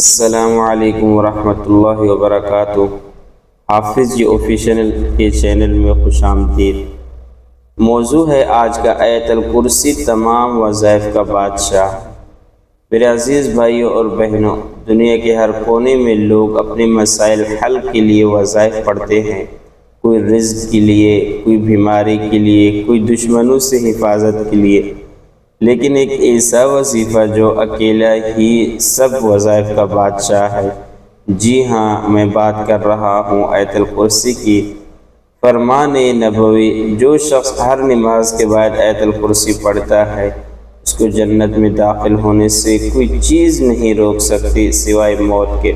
السلام علیکم ورحمۃ اللہ وبرکاتہ۔ حافظ جی آفیشیل کے چینل میں خوش آمدید۔ موضوع ہے آج کا ایت الکرسی تمام وظائف کا بادشاہ۔ میرے عزیز بھائیوں اور بہنوں، دنیا کے ہر کونے میں لوگ اپنے مسائل حل کے لیے وظائف پڑھتے ہیں۔ کوئی رزق کے لیے، کوئی بیماری کے لیے، کوئی دشمنوں سے حفاظت کے لیے۔ لیکن ایک ایسا وظیفہ جو اکیلا ہی سب وظائف کا بادشاہ ہے۔ جی ہاں میں بات کر رہا ہوں ایت الکرسی کی۔ فرمان نبوی، جو شخص ہر نماز کے بعد ایت الکرسی پڑھتا ہے، اس کو جنت میں داخل ہونے سے کوئی چیز نہیں روک سکتی سوائے موت کے۔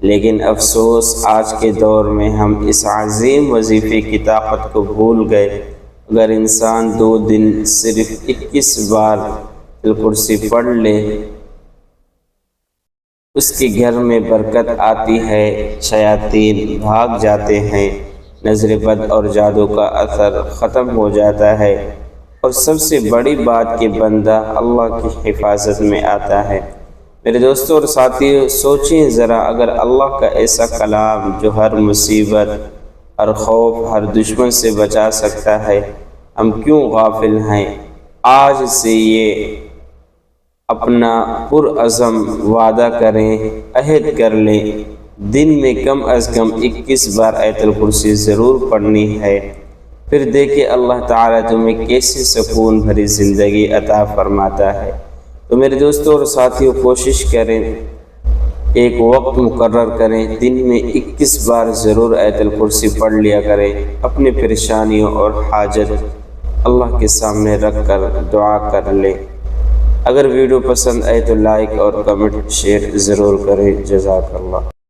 لیکن افسوس، آج کے دور میں ہم اس عظیم وظیفے کی طاقت کو بھول گئے۔ اگر انسان دو دن صرف اکیس بار الکرسی پڑھ لے، اس کے گھر میں برکت آتی ہے، شیاطین بھاگ جاتے ہیں، نظر بد اور جادو کا اثر ختم ہو جاتا ہے۔ اور سب سے بڑی بات کہ بندہ اللہ کی حفاظت میں آتا ہے۔ میرے دوستوں اور ساتھیوں سوچیں ذرا اگر اللہ کا ایسا کلام جو ہر مصیبت ہر خوف ہر دشمن سے بچا سکتا ہے۔ ہم کیوں غافل ہیں؟ آج سے یہ اپنا پرعزم وعدہ کریں، عہد کر لیں۔ دن میں کم از کم اکیس بار ایت الکرسی ضرور پڑھنی ہے۔ پھر دیکھیں اللہ تعالیٰ تمہیں کیسے سکون بھری زندگی عطا فرماتا ہے۔ تو میرے دوستوں اور ساتھیوں، کوشش کریں ایک وقت مقرر کریں، دن میں اکیس بار ضرور ایت الکرسی پڑھ لیا کریں، اپنی پریشانیوں اور حاجت اللہ کے سامنے رکھ کر دعا کر لیں۔ اگر ویڈیو پسند آئے تو لائک اور کمنٹ شیئر ضرور کریں۔ جزاک اللہ۔